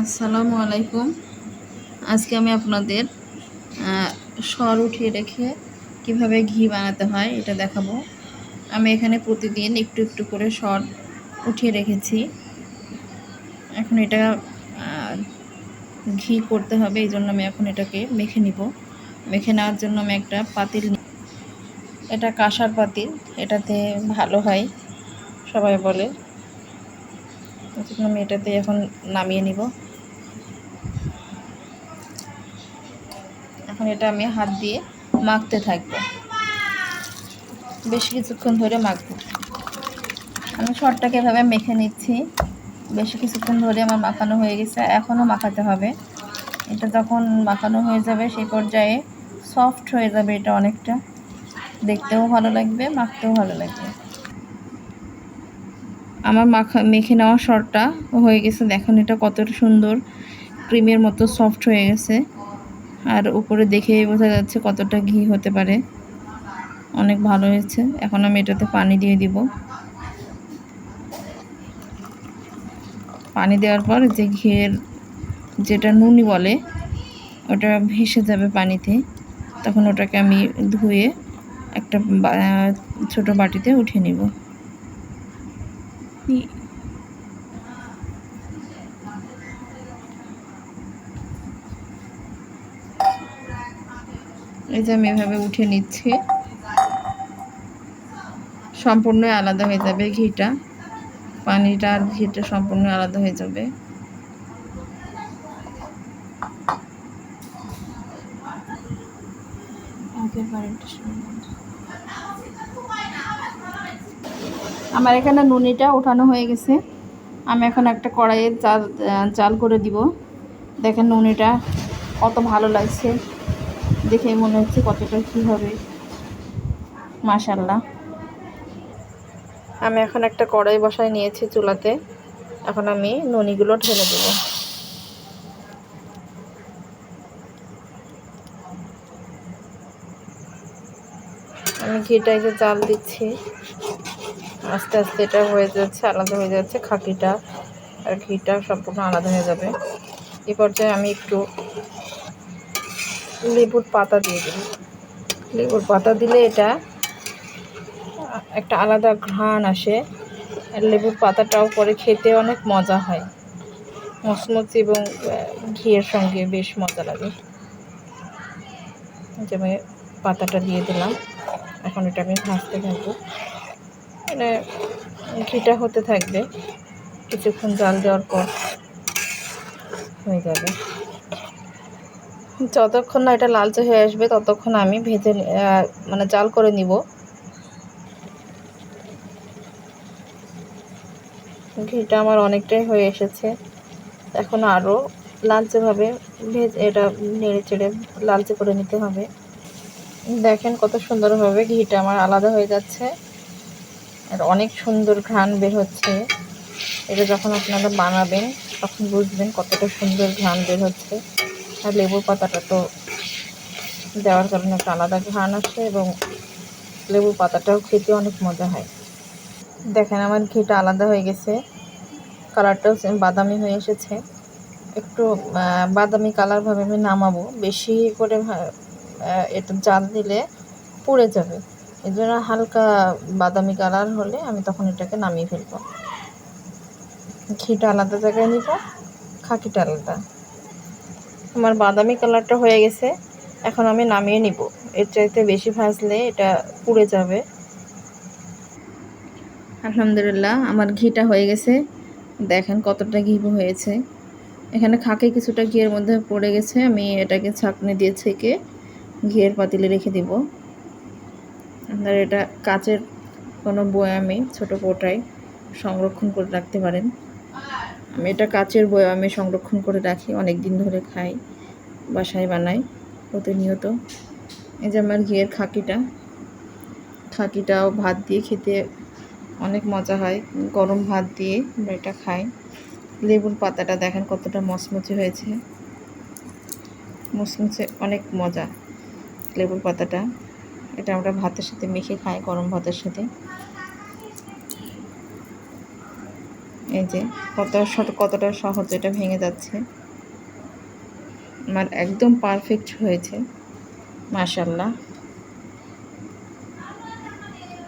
আসসালামু আলাইকুম। আজকে আমি আপনাদের সর উঠিয়ে রেখে কীভাবে ঘি বানাতে হয় এটা দেখাবো। আমি এখানে প্রতিদিন একটু একটু করে সর উঠিয়ে রেখেছি। এখন এটা ঘি করতে হবে, এই জন্য আমি এখন এটাকে মেখে নিব। মেখে নেওয়ার জন্য আমি একটা পাতিল এটা কাঁসার পাতিল, এটাতে ভালো হয়, সবাই বলে। আমি এটাতে এখন নামিয়ে নিব। এখন এটা আমি হাত দিয়ে মাখতে থাকব। বেশ কিছুক্ষণ ধরে মাখবো। আমি শর্টটাকে এভাবে মেখে নিচ্ছি। বেশ কিছুক্ষণ ধরে আমার মাখানো হয়ে গেছে, এখনও মাখাতে হবে। এটা যখন মাখানো হয়ে যাবে সেই পর্যায়ে সফট হয়ে যাবে এটা অনেকটা। দেখতেও ভালো লাগবে, মাখতেও ভালো লাগবে। আমার মাখা, মেখে নেওয়া শর্টটা হয়ে গেছে। দেখুন এটা কতটা সুন্দর, ক্রিমের মতো সফট হয়ে গেছে। আর উপরে দেখে বোঝা যাচ্ছে কতটা ঘি হতে পারে। অনেক ভালো হয়েছে। এখন আমি এটাতে পানি দিয়ে দিব। পানি দেওয়ার পর যে ঘিয়ের যেটা নুনি বলে, ওটা ভেসে যাবে পানিতে। তখন ওটাকে আমি ধুয়ে একটা ছোট বাটিতে উঠিয়ে নিব। এই যে আমি এভাবে উঠে নিচ্ছি। সম্পূর্ণ আলাদা হয়ে যাবে ঘিটা। পানিটা আর ঘিটা সম্পূর্ণ আলাদা হয়ে যাবে। আমার এখানে নুনিটা উঠানো হয়ে গেছে। আমি এখন একটা কড়াইয়ে চাল চাল করে দিব। দেখেন নুনিটা কত ভালো লাগছে। দেখে মনে হচ্ছে কতটা কী হবে। মাশাল্লাহ আমি এখন একটা কড়াই বসায় নিয়েছি চুলাতে। এখন আমি ননিগুলো ঢেলে দেব। আমি ঘিটা যে জাল দিচ্ছি। আস্তে আস্তে এটা হয়ে যাচ্ছে, আলাদা হয়ে যাচ্ছে খাকিটা। আর ঘিটা সম্পূর্ণ আলাদা হয়ে যাবে। এ পর্যায়ে আমি একটু লেবুর পাতা দিয়ে দিই। লেবুর পাতা দিলে এটা একটা আলাদা ঘ্রাণ আসে। আর লেবুর পাতাটাও পরে খেতে অনেক মজা হয়। মচমচি এবং ঘিয়ের সঙ্গে বেশ মজা লাগে। যে আমি পাতাটা দিয়ে দিলাম। এখন এটা আমি ভাজতে থাকব। মানে ঘিটা হতে থাকবে। কিছুক্ষণ জাল দেওয়ার পর হয়ে যাবে। যতক্ষণ না এটা লালচে হয়ে আসবে, ততক্ষণ আমি ভেজে মানে জাল করে নিব। ঘিটা আমার অনেকটাই হয়ে এসেছে। এখন আরও লালচেভাবে ভেজ এটা নেড়ে চেড়ে লালচে করে নিতে হবে। দেখেন কত সুন্দরভাবে ঘিটা আমার আলাদা হয়ে যাচ্ছে। আর অনেক সুন্দর ঘ্রাণ বের হচ্ছে। এটা যখন আপনারা বানাবেন, তখন বুঝবেন কতটা সুন্দর ঘ্রাণ বের হচ্ছে। আর লেবুর পাতাটা তো দেওয়ার কারণে একটা আলাদা ঘ্রাণ আসে এবং লেবুর পাতাটাও খেতে অনেক মজা হয়। দেখেন আমার ঘিটা আলাদা হয়ে গেছে। কালারটাও বাদামি হয়ে এসেছে। একটু বাদামি কালারভাবে আমি নামাবো। বেশি করে এটা জাল দিলে পুড়ে যাবে। এই জন্য হালকা বাদামি কালার হলে আমি তখন এটাকে নামিয়ে ফেলব। ঘিটা আলাদা জায়গায় নিব, খাকিটা আলাদা। আমার বাদামি কালারটা হয়ে গেছে। এখন আমি নামিয়ে নিব। এর চাইতে বেশি ভাজলে এটা পুড়ে যাবে। আলহামদুলিল্লাহ, আমার ঘিটা হয়ে গেছে। দেখেন কতটা ঘি হয়েছে। এখানে খাকে কিছুটা ঘিয়ের মধ্যে পড়ে গেছে। আমি এটাকে ছাঁকনি দিয়ে ছেঁকে ঘিয়ের পাতিলে রেখে দিব। আপনার এটা কাচের কোনো বয়ামে ছোট পোটায় সংরক্ষণ করে রাখতে পারেন। আমি এটা কাচের বয়ামে সংরক্ষণ করে রাখি অনেক দিন ধরে খাই, বাসায় বানাই প্রতিনিয়ত। এই যে আমার ঘিয়ের খাকিটা, খাকিটাও ভাত দিয়ে খেতে অনেক মজা হয়। গরম ভাত দিয়ে আমরা এটা খাই। লেবুর পাতাটা দেখেন কতটা মচমচে হয়েছে। মচমচে অনেক মজা লেবুর পাতাটা। এটা আমরা ভাতের সাথে মেখে খাই, গরম ভাতের সাথে। এই যে কত কতটা সহজ এটা ভেঙে যাচ্ছে। আমার একদম পারফেক্ট হয়েছে মাশাল্লাহ